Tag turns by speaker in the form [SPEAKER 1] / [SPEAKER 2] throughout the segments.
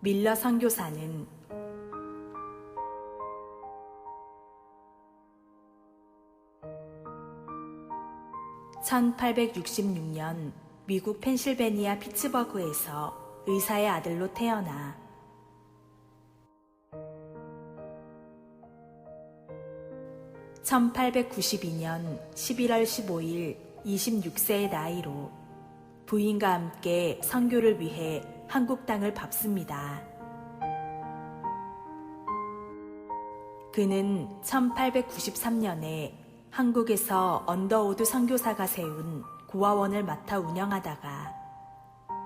[SPEAKER 1] 밀러 선교사는 1866년 미국 펜실베니아 피츠버그에서 의사의 아들로 태어나 1892년 11월 15일 26세의 나이로 부인과 함께 선교를 위해 한국 땅을 밟습니다. 그는 1893년에 한국에서 언더우드 선교사가 세운 고아원을 맡아 운영하다가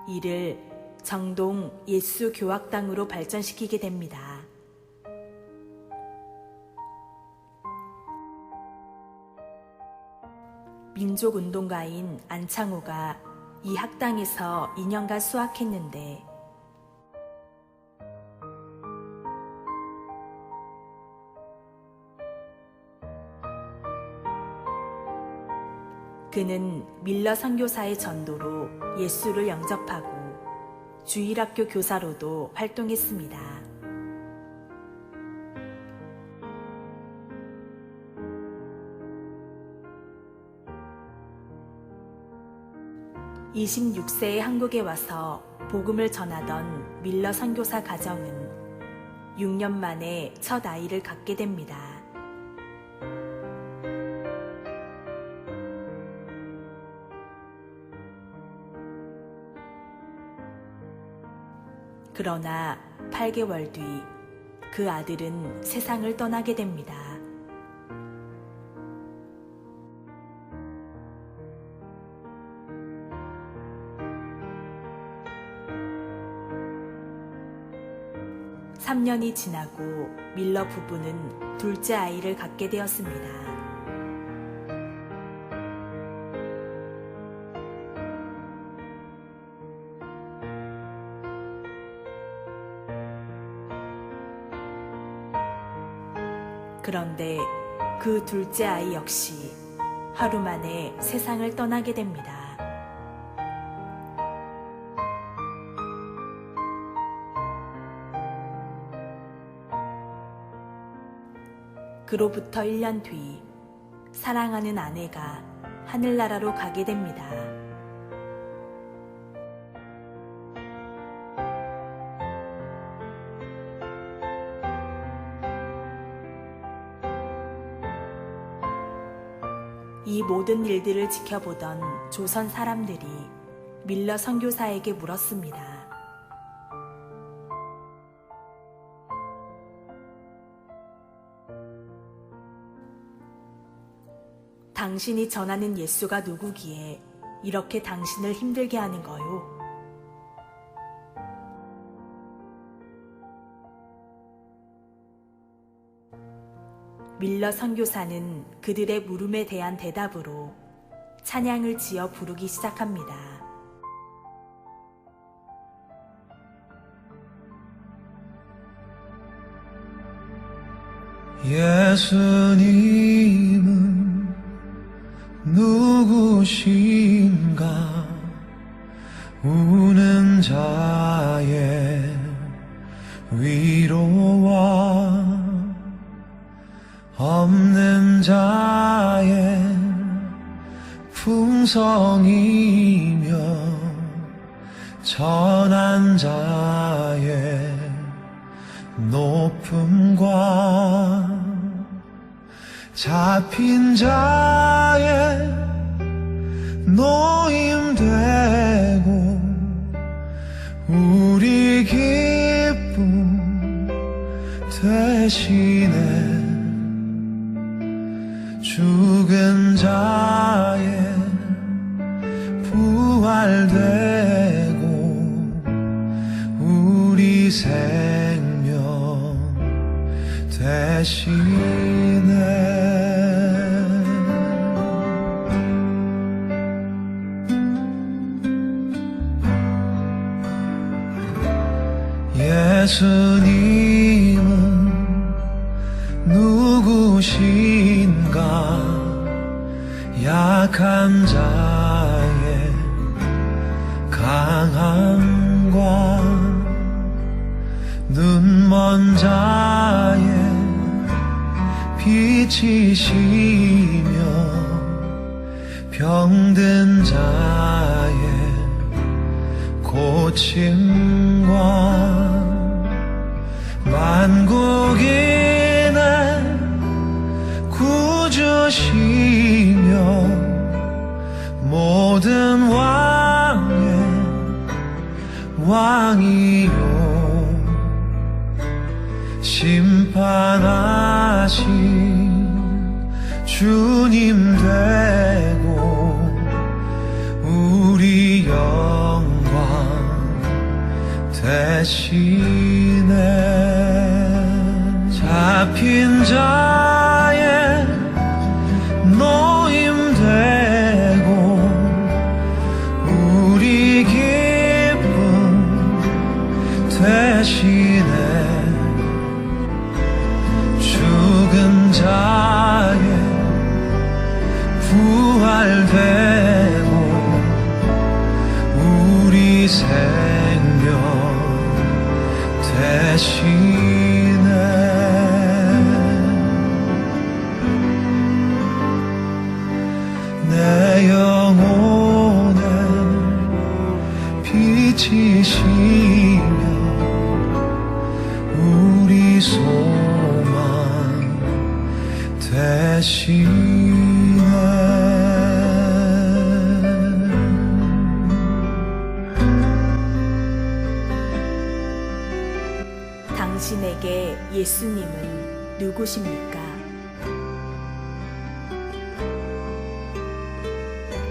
[SPEAKER 1] 이를 정동 예수 교학당으로 발전시키게 됩니다. 민족운동가인 안창호가 이 학당에서 2년간 수학했는데 그는 밀러 선교사의 전도로 예수를 영접하고 주일학교 교사로도 활동했습니다. (26세에) 한국에 와서 복음을 전하던 밀러 선교사 가정은 6년 만에 첫 아이를 갖게 됩니다. 그러나 8개월 뒤 그 아들은 세상을 떠나게 됩니다. 삼 년이 지나고 밀러 부부는 둘째 아이를 갖게 되었습니다. 그런데 그 둘째 아이 역시 하루 만에 세상을 떠나게 됩니다. 그로부터 1년 뒤 사랑하는 아내가 하늘나라로 가게 됩니다. 이 모든 일들을 지켜보던 조선 사람들이 밀러 선교사에게 물었습니다. 당신이 전하는 예수가 누구기에 이렇게 당신을 힘들게 하는 거요? 밀러 선교사는 그들의 물음에 대한 대답으로 찬양을 지어 부르기 시작합니다.
[SPEAKER 2] 예수님은 누구신가? 우는 자의 위로와 없는 자의 풍성이며 전한 자의 높음과 잡힌 자의 노임 되고 우리 기쁨 대신에 죽은 자의 부활되고 우리 생명 대신 예수님은 누구신가? 약한 자의 강함과 눈먼 자의 빛이시며 병든 자의 고침과 만국인의 구주시며 모든 왕의 왕이요. 심판하신 주님 되고 우리 영광 대신
[SPEAKER 1] 당신에게 예수님은 누구십니까?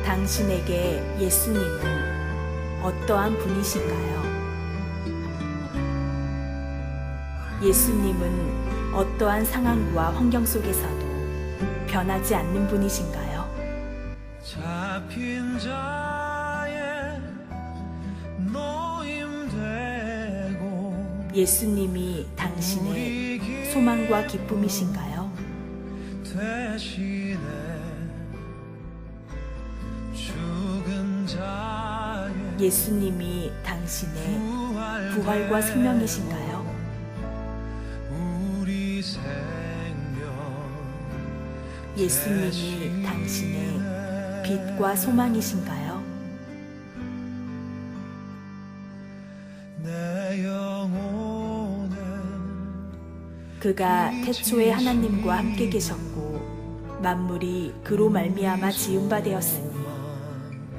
[SPEAKER 1] 당신에게 예수님은 어떠한 분이신가요? 예수님은 어떠한 상황과 환경 속에서도 변하지 않는 분이신가요?
[SPEAKER 2] 잡힌 자의 노임 되고
[SPEAKER 1] 예수님이 당신의 소망과 기쁨이신가요? 예수님이 당신의 부활과 생명이신가요? 예수님이 당신의 빛과 소망이신가요? 그가 태초에 하나님과 함께 계셨고 만물이 그로 말미암아 지은 바 되었으니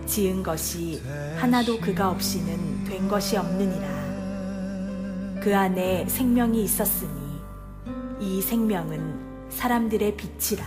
[SPEAKER 1] 지은 것이 하나도 그가 없이는 된 것이 없느니라. 그 안에 생명이 있었으니 이 생명은 사람들의 빛이라